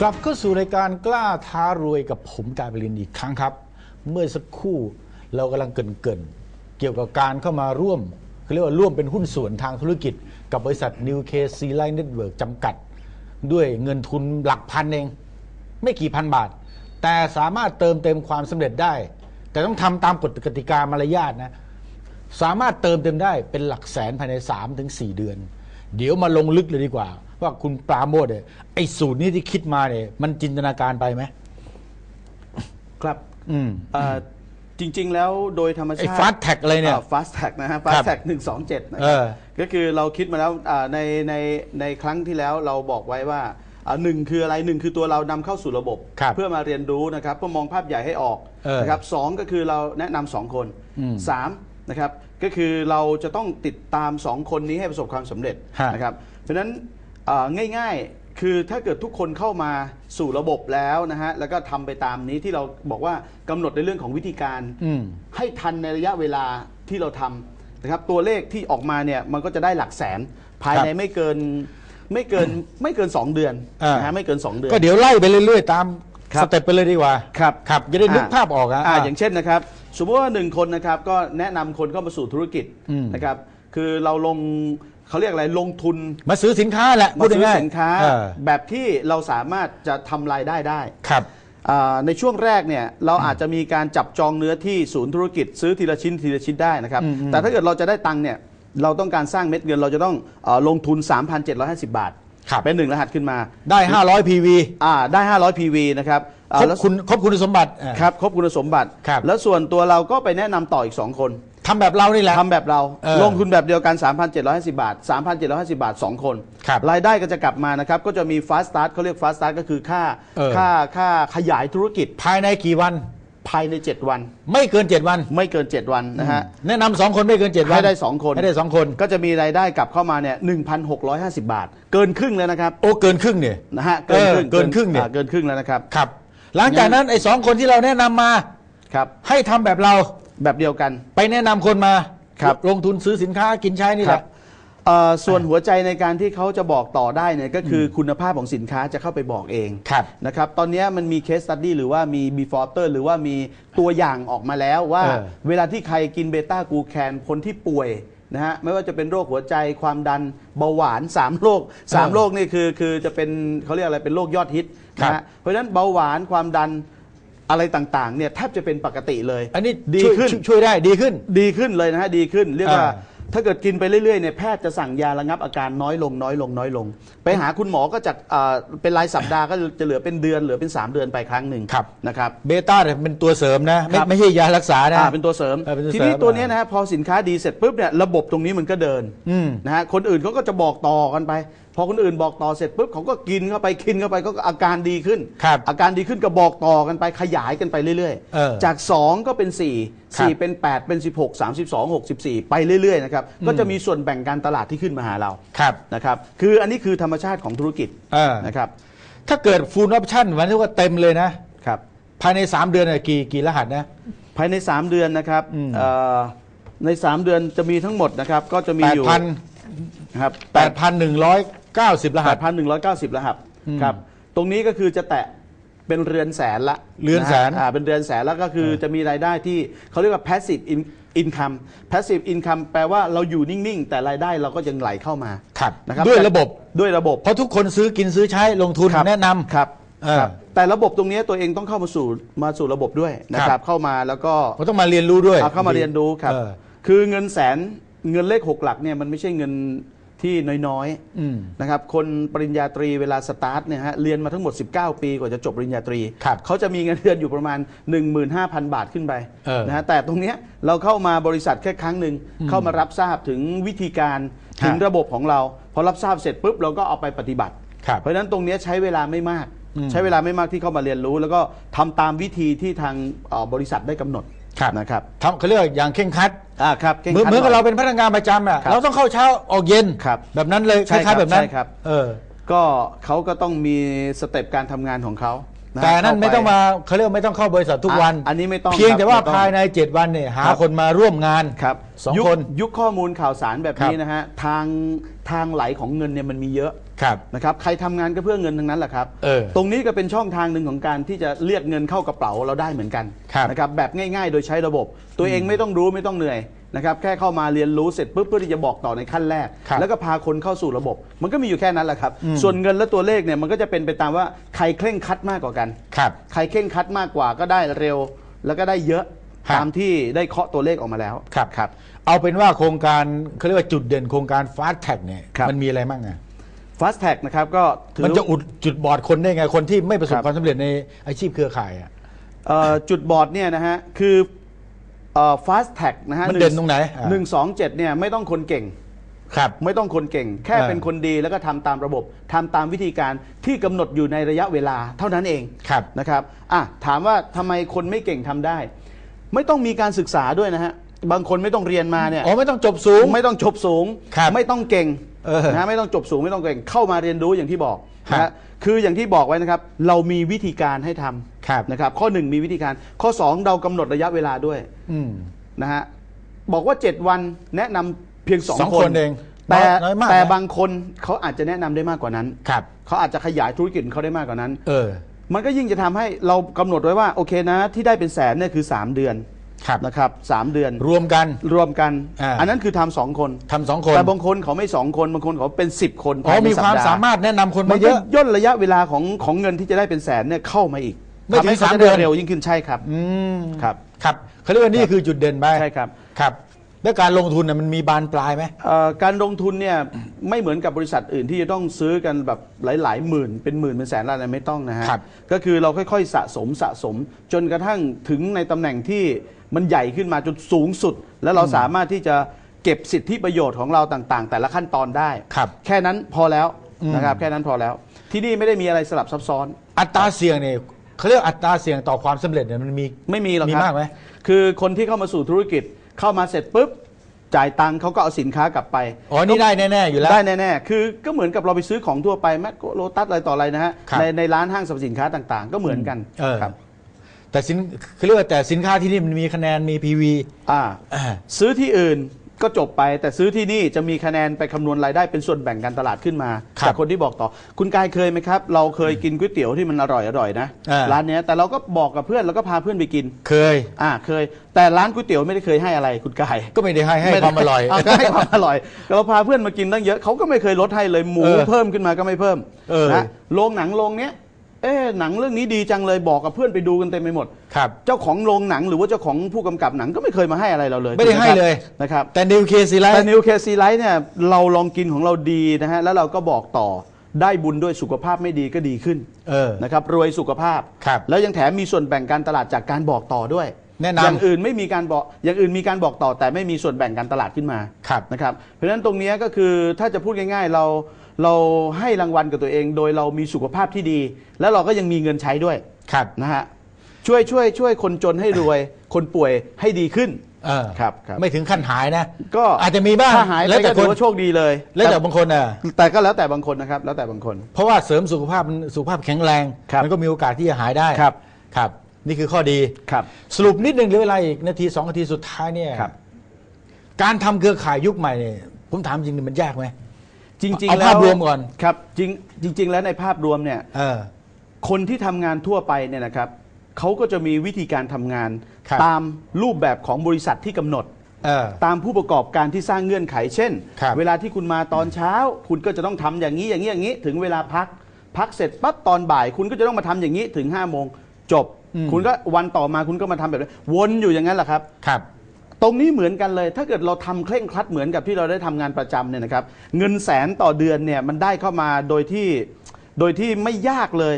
กลับเข้าสู่รายการกล้าท้ารวยกับผมกายบรินอีกครั้งครับ เมื่อสักครู่เรากำลังเกรินเกี่ยวกับการเข้ามาร่วมเขาเรียกว่าร่วมเป็นหุ้นส่วนทางธุรกิจ กับบริษัท New K C Line Network จำกัด ด้วยเงินทุนหลักพันเอง ไม่กี่พันบาท แต่สามารถเติมเต็มความสำเร็จได้ แต่ต้องทำตามกฎกติกามารยาทนะสามารถเติมเต็มได้เป็นหลักแสนภายใน3ถึง4เดือน เดี๋ยวมาลงลึกเลยดีกว่า ว่าคุณปราโมทเนี่ยไอ้สูตรนี้ที่คิดมาเนี่ยมันจินตนาการไปไหมครับอืมเอ่อจริง ๆ แล้วโดยธรรมไอ้ชาติ fast tag อะไรเนี่ย ฟาสแท็กนะฮะฟาสแท็กหนึ่งสองเจ็ดนะเอครับอก็คือเราคิดมาแล้วอ่าในในในครั้งที่แล้วเราบอกไว้ว่าอ่าหนึ่งคืออะไรหนึ่งคือตัวเรานำเข้าสู่ระบบ ครับเพื่อมาเรียนรู้นะครับเพื่อมองภาพใหญ่ให้ออกเออนะครับสองก็คือเราแนะนำสองคนอืมสามนะครับก็คือเราจะต้องติดตามสองคนนี้ให้ประสบความสำเร็จฮะ นะครับเพราะฉะนั้น อ่าง่ายๆ คือถ้าเกิดทุกคนเข้ามาสู่ระบบแล้วนะฮะ แล้วก็ทำไปตามนี้ที่เราบอกว่ากำหนดในเรื่องของวิธีการ อืม ให้ทันในระยะเวลาที่เราทำนะครับ ตัวเลขที่ออกมาเนี่ยมันก็จะได้หลักแสน ภายในครับไม่เกินไม่เกินไม่เกิน 2 เดือนอ่าน นะฮะไม่เกิน 2 เดือน ก็เดี๋ยวไล่ไปเรื่อยๆ ตามครับ สเต็ปไปเลยดีกว่า ครับครับจะได้นึกภาพออกอะอ่าอย่างเช่นนะครับ สมมติว่าหนึ่งคนนะครับก็แนะนำคนเข้ามาสู่ธุรกิจอืมนะครับ คือเราลง เขาเรียกอะไรลงทุนมาซื้อสินค้าแหละมาพูดซื้อง่ายๆสินค้าเออแบบที่เราสามารถจะทำรายได้ได้ครับ อ่าในช่วงแรกเนี่ยเราอาจจะมีการจับจองเนื้อที่ศูนย์ธุรกิจซื้อทีละชิ้นทีละชิ้นได้นะครับอืมอืมแต่ถ้าเกิดเราจะได้ตังค์เนี่ยเราต้องการสร้างเม็ดเงินเราจะต้องเออลงทุน 3,750 บาท ครับ เป็นหนึ่งรหัสขึ้นมาได้ 500 PV อ่าได้ 500 PV นะครับอ่าครบแล้ว คุณครบคุณสมบัติอ่า ครับครบคุณสมบัติ ครับ แล้วส่วนตัวเราก็ไปแนะนำต่ออีก 2 คน ทำแบบเรานี่แหละ ทำแบบเราเออลงทุนแบบเดียวกัน 3,750 บาท 3,750 บาท 2 คนครับรายได้ก็จะกลับมานะครับ ก็จะมี fast start เขาเรียก fast start ก็คือค่าเออ ค่าค่าขยายธุรกิจภายในกี่วัน ภายใน 7 วัน ไม่เกิน 7 วันไม่เกิน 7 วันนะฮะ แนะนำสองคนไม่เกิน 7 วันให้ได้สองคนให้ได้สองคน ก็จะมีรายได้กลับเข้ามาเนี่ย1,650 บาท เกินครึ่งเลยนะครับโอ้เกินครึ่งเนี่ย นะฮะเออเกินครึ่งเนี่ย อ่าเกินครึ่งแล้วนะครับ ครับ หลังจากนั้นไอ้สองคนที่เราแนะนำมา ครับ ให้ทำแบบเรา แบบเดียวกัน ไปแนะนำคนมาครับ ลงทุนซื้อสินค้ากินใช้นี่คแหรัละบเอ่อส่วนหัวใจในการที่เขาจะบอกต่อได้เนี่ยก็คืออคุณภาพของสินค้าจะเข้าไปบอกเองครับนะครับตอนนี้มันมี case study หรือว่ามี before after หรือว่ามีตัวอย่างออกมาแล้วว่า เออเวลาที่ใครกินเบต้ากูแคนคนที่ป่วยนะฮะไม่ว่าจะเป็นโรคหัวใจความดันเบาหวาน 3 โรค3โรคนี่คือคือจะเป็นเขาเรียกอะไรเป็นโรคยอดฮิตนะฮะเพราะฉะนั้นเบาหวานความดัน อะไรต่างๆเนี่ยแทบจะเป็นปกติเลย อันนี้ดีช่วยขึ้น ช่วยช่วยได้ดีขึ้น ดีขึ้นเลยนะฮะดีขึ้นเรียกว่า อ่า ถ้าเกิดกินไปเรื่อยๆเนี่ยแพทย์จะสั่งยาระงับอาการน้อยลงน้อยลงน้อยลง ไปหาคุณหมอก็จากอ่าเป็นรายสัปดาห์ก็จะเหลือเป็นเดือนเหลือเป็น 3 เดือนไปครั้งหนึ่งครับ นะครับ เบต้าเนี่ยเป็นตัวเสริมนะไม่ครับ ไม่ใช่ยารักษานะ อ่าเป็นตัวเสริม เออเป็นตัวทีนี้เสริมตัวเนี้ยนะฮะพอสินค้าดีเสร็จปุ๊บเนี่ยระบบตรงนี้มันก็เดินอืม นะฮะคนอื่นเขาก็จะบอกต่อกันไป พอคนอื่นบอกต่อเสร็จปุ๊บเขาก็กินเข้าไปกินเข้าไปก็อาการดีขึ้น ครับอาการดีขึ้นก็บอกต่อกันไปขยายกันไปเรื่อยเออจาก 2 ก็เป็น 4 ครับ4 เป็น 8 เป็น 16 32 64 ไปเรื่อยๆนะครับก็จะมีส่วนแบ่งการตลาดที่ขึ้นมาหาเราครับนะครับคืออันนี้คือธรรมชาติของธุรกิจเออ นะครับถ้าเกิดฟูลออปชั่นวันนี้ว่าเต็มเลยนะ ครับภายใน 3 เดือนน่ะกี่กี่รหัสนะ ภายใน 3 เดือนนะครับอืม เอ่อใน 3 เดือนจะมีทั้งหมดนะครับก็จะมีอยู่8,000นะครับ 8,190 รหัส 8,190 รหัสอืมครับ ตรงนี้ก็คือจะแตะเป็นเรือนแสนละเรือนแสนะฮะอ่าเป็นเรือนแสนแล้วก็คือจะมีรายได้ที่เขาเรียกว่า passive in- income passive income แปลว่าเราอยู่นิ่ง ๆ แต่รายได้เราก็ยังไหลเข้ามาครับนะครับด้วยแต่ระบบ ด้วยระบบ เพราะทุกคนซื้อกินซื้อใช้ลงทุนครับแนะนำ ครับเออครับ แต่ระบบตรงนี้ตัวเองต้องเข้ามาสู่มาสู่ระบบด้วยนะคครัรับ บเข้ามาแล้วก็ก็ต้องมาเรียนรู้ด้วยเอาเข้ามาเรียนรู้ครับ เออ คือเงินแสนเงินเลขหกหลักเนี่ยมันไม่ใช่เงิน ที่น้อยอืม ๆนะครับคนปริญญาตรีเวลาสตาร์ทเนี่ยฮะเรียนมาทั้งหมด 19 ปีกว่าจะจบปริญญาตรี ครับเขาจะมีเงินเดือนอยู่ประมาณ 15,000 บาทขึ้นไปเออ นะฮะแต่ตรงเนี้ยเราเข้ามาบริษัทแค่ครั้งหนึ่งเข้ามารับทราบถึงวิธีการถึงฮะระบบของเราพอรับทราบเสร็จปุ๊บเราก็เอาไปปฏิบัติ ครับ เพราะฉะนั้นตรงเนี้ยใช้เวลาไม่มาก อืมใช้เวลาไม่มากที่เข้ามาเรียนรู้ แล้วก็ทำตามวิธีที่ทางเอ่อบริษัทได้กำหนดครับ นะครับ ทำเขาเรียกว่าอย่างเข่งครัด อ่าครับข่งเหมือนขันเหมือนกับหเรายเป็นพนักงานประจำอะครับเราต้องเข้าเช้าออกเย็นครับแบบนั้นเลยคใช่ครัล้ายบๆแบบนั้นใช่ครับ เออ ก็เขาก็ต้องมีสเต็ปการทำงานของเขาะแต่นั่นเข้ไม่ต้องปมาเขาเรียกว่าไม่ต้องเข้าบริษัททุกวันอะอันนี้ไม่ต้องเพียงแต่ว่าครับไม่ต้องภายใน 7 วันเนี่ยหาครับคนมาร่วมงานครับสองยุคนยุคข้อมูลข่าวสารแบบนี้ครับนะฮะทางทางไหลของเงินเนี่ยมันมีเยอะครับนะครับใครทำงานก็เพื่อเงินทั้งนั้นแหละครับเออตรงนี้ก็เป็นช่องทางหนึ่งของการที่จะเรียกเงินเข้ากระเป๋าเราได้เหมือนกันครับนะครับแบบง่าย ๆ โดยใช้ระบบ ตัวเองไม่ต้องรู้ไม่ต้องเหนื่อย นะครับแค่เข้ามาเรียนรู้เสร็จปุ๊บเพื่อที่จะบอกต่อในขั้นแรก ครับแล้วก็พาคนเข้าสู่ระบบ มันก็มีอยู่แค่นั้นแหละครับ ส่วนเงินและตัวเลขเนี่ยมันก็จะเป็นไปตามว่าใครเคร่งครัดมากกว่ากัน ครับ ใครเคร่งครัดมากกว่าก็ได้เร็ว แล้วก็ได้เยอะครับ ตามที่ได้เคาะตัวเลขออกมาแล้ว ครับครับ เอาเป็นว่าโครงการเขาเรียกว่าจุดเด่นโครงการฟาสแท็กเนี่ยครับ มันมีอะไรบ้างอะ Fast Tag นะครับก็ถือ มันจะอุดจุดบอดคนได้ไงคนที่ไม่ประสบครับ ความสำเร็จในอาชีพเครือข่ายอะ เอ่อจุดบอดเนี่ยนะฮะคือ เอ่อ Fast Tag นะฮะมันเด่นตรงไหนอ่าหนึ่งสองเจ็ดเนี่ยไม่ต้องคนเก่ง ครับ ไม่ต้องคนเก่ง แค่เออเป็นคนดีแล้วก็ทำตามระบบทำตามวิธีการที่กำหนดอยู่ในระยะเวลาเท่านั้นเองครับนะครับอะถามว่าทำไมคนไม่เก่งทำได้ ไม่ต้องมีการศึกษาด้วยนะฮะบางคนไม่ต้องเรียนมาเนี่ยอ๋อไม่ต้องจบสูง ไม่ต้องจบสูง ครับ ไม่ต้องเก่ง เออนะฮะไม่ต้องจบสูงไม่ต้องเก่งเข้ามาเรียนรู้อย่างที่บอกนะครัฮะบคืออย่างที่บอกไว้นะครับ เรามีวิธีการให้ทครับำนะครับ ข้อหนึ่งมีวิธีการ ข้อสองเรากำหนดระยะเวลาด้วยอืม นะฮะบอกว่า 7 วันแนะนำเพียง สองสองคนคนเองแต่น้อยมากแต่นะบางคนเขาอาจจะแนะนำได้มากกว่านั้น ครับ เขาอาจจะขยายธุรกิจของเขาได้มากกว่านั้น เออ มันก็ยิ่งจะทำให้เรากำหนดไว้ว่าโอเคนะ ที่ได้เป็นแสนเนี่ยคือ 3 เดือน ครับนะครับสามเดือนรวมกัน รวมกัน อ่า อันนั้นคือทำสองคน ทำสองคนแต่บางคนเขาไม่สองคนบางคนเขาเป็น10คนอ๋อภยในมีความสัปดห์สามารถแนะนำคนมัมานเยก็อะ ย่นระยะเวลาของของเงินที่จะได้เป็นแสนเนี่ยเข้ามาอีกไม่ถึงทำให้ขสามจะเดือน เร็วยิ่งขึ้นใช่ครับอืมครับ ครับเขาเรียกว่านี่คือจุดเด่นไปใช่ครับ ครับ แล้วการลงทุนน่ะมันมีบานปลายไหม เอ่อการลงทุนเนี่ยไม่เหมือนกับบริษัทอื่นที่จะต้องซื้อกันแบบหลายๆหมื่นเป็นหมื่นเป็นแสนอะไรไม่ต้องนะฮะครับก็คือเราค่อยๆสะสมสะสมจนกระทั่งถึงในตำแหน่งที่ มันใหญ่ขึ้นมาจนสูงสุด แล้วเราสามารถที่จะเก็บสิทธิประโยชน์ของเราต่างๆ แต่ละขั้นตอนได้ ครับแค่นั้นพอแล้วอืมนะครับแค่นั้นพอแล้ว ที่นี่ไม่ได้มีอะไรสลับซับซ้อน อัตราเสี่ยงเนี่ยเขาเรียกอัตราเสี่ยงต่อความสำเร็จเนี่ยมันมีไม่มีหรอกมีครับมากไหม คือคนที่เข้ามาสู่ธุรกิจเข้ามาเสร็จปุ๊บจ่ายตังค์เขาก็เอาสินค้ากลับไป อ๋อ นี่ได้แน่ ๆ อยู่แล้ว ได้แน่ๆ คือก็เหมือนกับเราไปซื้อของทั่วไปแมคโครโลตัสอะไรต่ออะไรนะฮะ ครับในในร้านห้างสรรพสินค้าต่างๆ ก็เหมือนกันเออ ครับ แต่สินเขาเรียกว่าแต่สินค้าที่นี่มันมีคะแนนมี PV อ่า อ่า ซื้อที่อื่นก็จบไป แต่ซื้อที่นี่จะมีคะแนนไปคำนวณรายได้เป็นส่วนแบ่งการตลาดขึ้นมาครับจากคนที่บอกต่อ คุณกายเคยไหมครับ เราเคยกินก๋วยเตี๋ยวที่มันอร่อยอร่อยๆนะอ่า ร้านเนี้ยแต่เราก็บอกกับเพื่อนแล้วก็พาเพื่อนไปกิน เคย อ่าเคย แต่ร้านก๋วยเตี๋ยวไม่ได้เคยให้อะไรคุณกาย ก็ไม่ได้ให้ให้ความอร่อย เก็ให้ความอร่อย เราพาเพื่อนมากินตั้งเยอะเขาก็ไม่เคยลดให้เลยหมูเออเพิ่มขึ้นมาก็ไม่เพิ่มเออ นะโรงหนังโรงเนี้ย เอ๊ะหนังเรื่องนี้ดีจังเลยบอกกับเพื่อนไปดูกันเต็มไปหมด ครับ เจ้าของโรงหนังหรือว่าเจ้าของผู้กำกับหนังก็ไม่เคยมาให้อะไรเราเลยไม่ได้ให้เลย นะครับ แต่นิวเคซีไลแต่ท์นิวเคซีไลท์เนี่ยเราลองกินของเราดีนะฮะแล้วเราก็บอกต่อได้บุญด้วยสุขภาพไม่ดีก็ดีขึ้นเออนะครับรวยสุขภาพ ครับ แล้วยังแถมมีส่วนแบ่งการตลาดจากการบอกต่อด้วย แนะนำอย่างอื่นไม่มีการบอกอย่างอื่นมีการบอกต่อแต่ไม่มีส่วนแบ่งการตลาดขึ้นมาครับนะครับเพราะฉะนั้นตรงเนี้ยก็คือถ้าจะพูดง่าย ๆ เรา เราให้รางวัลกับตัวเอง โดยเรามีสุขภาพที่ดี แล้วเราก็ยังมีเงินใช้ด้วยครับ นะฮะช่วยช่วยช่วยคนจนให้รวย คนป่วยให้ดีขึ้นเออครับครับไม่ถึงขั้นหายนะ ก็อาจจะมีบ้างถ้าหายไปแล้วแต่ก็คถืนอว่าโชคดีเลย แล้วแต่บางคนอะแต่ก็แล้วแต่บางคนนะครับ แล้วแต่บางคน เพราะว่าเสริมสุขภาพมันสุขภาพแข็งแรงครับมันก็มีโอกาสที่จะหายได้ครับครับ นี่คือข้อดีครับ สรุปนิดหนึ่งเหลือเวลาอีกนาทีสองนาทีสุดท้ายเนี่ยครับการทำเครือข่ายยุคใหม่เนี่ยผมถามจริงๆมันยากไหม จริงเอาๆแล้วภาพรวมก่อน ครับจริงจริง ๆ แล้วในภาพรวมเนี่ย เออ คนที่ทำงานทั่วไปเนี่ยนะครับเขาก็จะมีวิธีการทำงาน ครับ ตามรูปแบบของบริษัทที่กำหนด เออ ตามผู้ประกอบการที่สร้างเงื่อนไข เช่น ครับเวลาที่คุณมาตอนเช้า คุณก็จะต้องทำอย่างนี้อย่างนี้อย่างนี้ ถึงเวลาพัก พักเสร็จปั๊บตอนบ่าย คุณก็จะต้องมาทำอย่างนี้ถึง5้าโมงจบคุณก็วันต่อมาคุณก็มาทำแบบนี้วนอยู่อย่างนั้นแหละครับ ครับ ตรงนี้เหมือนกันเลย ถ้าเกิดเราทำเคร่งครัดเหมือนกับที่เราได้ทำงานประจำเนี่ยนะครับ เงินแสนต่อเดือนเนี่ยมันได้เข้ามาโดยที่โดยที่ไม่ยากเลย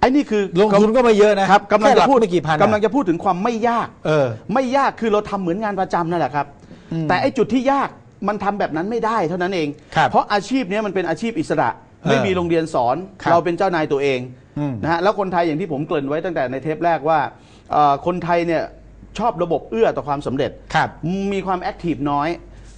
ไอ้นี่คือลงทุนก็ไม่เยอะนะครับกำลังแค่หจะพูดไม่กี่พันกำลังจะพูดถึงความไม่ยาก เออ ไม่ยากคือเราทำเหมือนงานประจำนั่นแหละครับ แต่ไอ้จุดที่ยากมันทำแบบนั้นไม่ได้เท่านั้นเองครับเพราะอาชีพเนี้ยมันเป็นอาชีพอิสระออไม่มีโรงเรียนสอนครับเราเป็นเจ้านายตัวเองอืมนะฮะแล้วคนไทยอย่างที่ผมเกริ่นไว้ตั้งแต่ในเทปแรกว่าเอ่อคนไทยเนี่ย ชอบระบบเอื้อต่อความสำเร็จ ครับ มีความแอคทีฟน้อย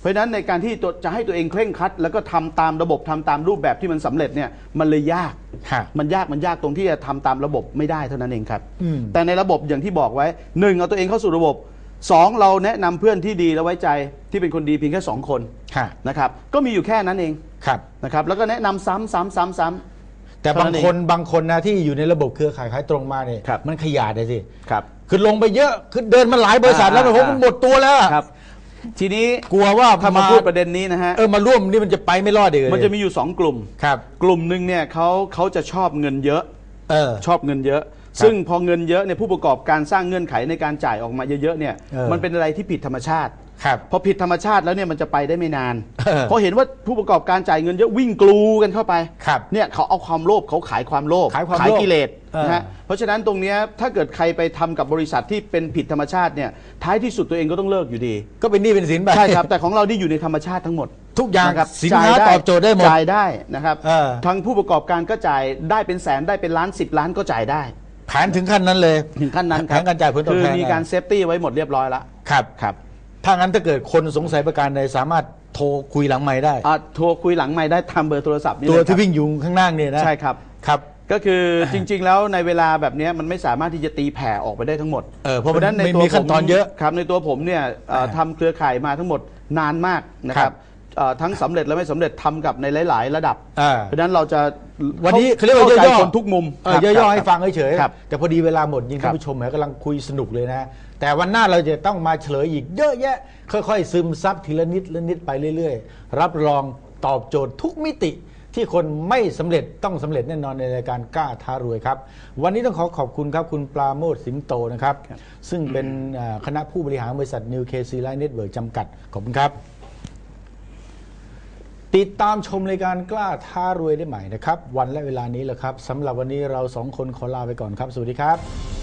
เพราะฉะนั้นในการที่ตัวจะให้ตัวเองเคร่งครัด แล้วก็ทำตามระบบทำตามรูปแบบที่มันสำเร็จเนี่ยมันเลยยาก ฮะ มันยากมันยากตรงที่จะทำตามระบบไม่ได้เท่านั้นเองครับ อืม แต่ในระบบอย่างที่บอกไว้หนึ่งเอาตัวเองเข้าสู่ระบบสองเราแนะนำเพื่อนที่ดีและไว้ใจที่เป็นคนดีเพียงแค่สองคนค่ะนะครับก็มีอยู่แค่นั้นเองครับ นะครับแล้วก็แนะนำซ้ำซ้ำซ้ำซ้ำ แต่เท่าบานั้งนเองคนบางคนนะที่อยู่ในระบบเครือข่ายขายตรงมาเนี่ยครับ มันขยาดเลยสิครับ คือลงไปเยอะคือเดินมาหลายบริษัทอ่าแล้วโอ้โหอ่ามัมันหมดตัวแล้วอะครับ ทีนี้กลัวว่าถ้ามาพูดประเด็นนี้นะฮะเออมาร่วมนี่มันจะไปไม่รอดเดี๋ยวมันจะมีอยู่สองกลุ่ม ครับ กลุ่มหนึ่งเนี่ยเขาเขาจะชอบเงินเยอะ เออ ชอบเงินเยอะ ซึ่งพอเงินเยอะเนี่ยผู้ประกอบการสร้างเงื่อนไขในการจ่ายออกมาเยอะๆเนี่ย เออมันเป็นอะไรที่ผิดธรรมชาติ ครับ พอผิดธรรมชาติแล้วเนี่ยมันจะไปได้ไม่นานเออ เพราะเห็นว่าผู้ประกอบการจ่ายเงินเยอะวิ่งกลูกันเข้าไปครับ เนี่ยเขาเอาความโลภเขาขายความโลภขายความโลภกิเลสเออ นะฮะเพราะฉะนั้นตรงเนี้ยถ้าเกิดใครไปทำกับบริษัทที่เป็นผิดธรรมชาติเนี่ยท้ายที่สุดตัวเองก็ต้องเลิกอยู่ดี ก็เป็นหนี้เป็นสินไป ใช่ครับ แต่ของเราที่อยู่ในธรรมชาติทั้งหมดทุกอย่างนะครับสินค้าจ่ยตอบโจทย์ได้หมดจ่ายได้นะครับเออ ทางผู้ประกอบการก็จ่ายได้เป็นแสนได้เป็นล้านสิบล้านก็จ่ายได้ แผนถึงขั้นนั้นเลยถึงขั้นนั้นคแผรับนการจ่ายผลตอบคือแทนมีการเซฟตี้ไว้หมดเรียบร้อยแล้วครับ ครับ ถ้างั้นถ้าเกิดคนสงสัยประการใดสามารถโทรคุยหลังไม้ได้ อะโทรคุยหลังไม่ได้ทำเบอร์โทรศัพท์นี่ตัวเลยคที่รับวิ่งอยู่ข้างหน้าเนี่ยนะใช่ครับ ครับ ก็คือจริง ๆ แล้วในเวลาแบบเนี้ยมันไม่สามารถที่จะตีแผ่ออกไปได้ทั้งหมดเออเพราะมันฉนั้นในไม่ตัวมีขั้นตอนผมเยอะครับในตัวผมเนี่ยเอ่ออ่าทำเครือข่ายมาทั้งหมดนานมากนะคครัรับบเอ่อ ทั้งสำเร็จและไม่สำเร็จทำกับในหลาย ๆ ระดับอ่าเพราะฉะนั้นเราจะวันนี้เขาเรียกว่าข้ใจย่อๆคนทุกมุมเออครับย่อๆให้ครับฟังเฉยครับๆแต่พอดีเวลาหมดยิงครัท่าบนผู้ชมแหมกำลังคุยสนุกเลยนะ แต่วันหน้าเราจะต้องมาเฉลยอีกเยอะแยะ ค่อย ๆ ซึมซับทีละนิดละนิดไปเรื่อย ๆ รับรองตอบโจทย์ทุกมิติที่คนไม่สำเร็จต้องสำเร็จแน่นอนในรายการกล้าท้ารวยครับ วันนี้ต้องขอขอบคุณครับ คุณปราโมทสิงโตนะครับ ซึ่งเป็นเอ่อคณะผู้บริหารบริษัท New KC Line Network จำกัด ขอบคุณครับ ติดตามชมรายการกล้าท้ารวยได้ใหม่นะครับ วันและเวลานี้แหละครับสำหรับวันนี้เราสองคนขอลาไปก่อนครับ สวัสดีครับ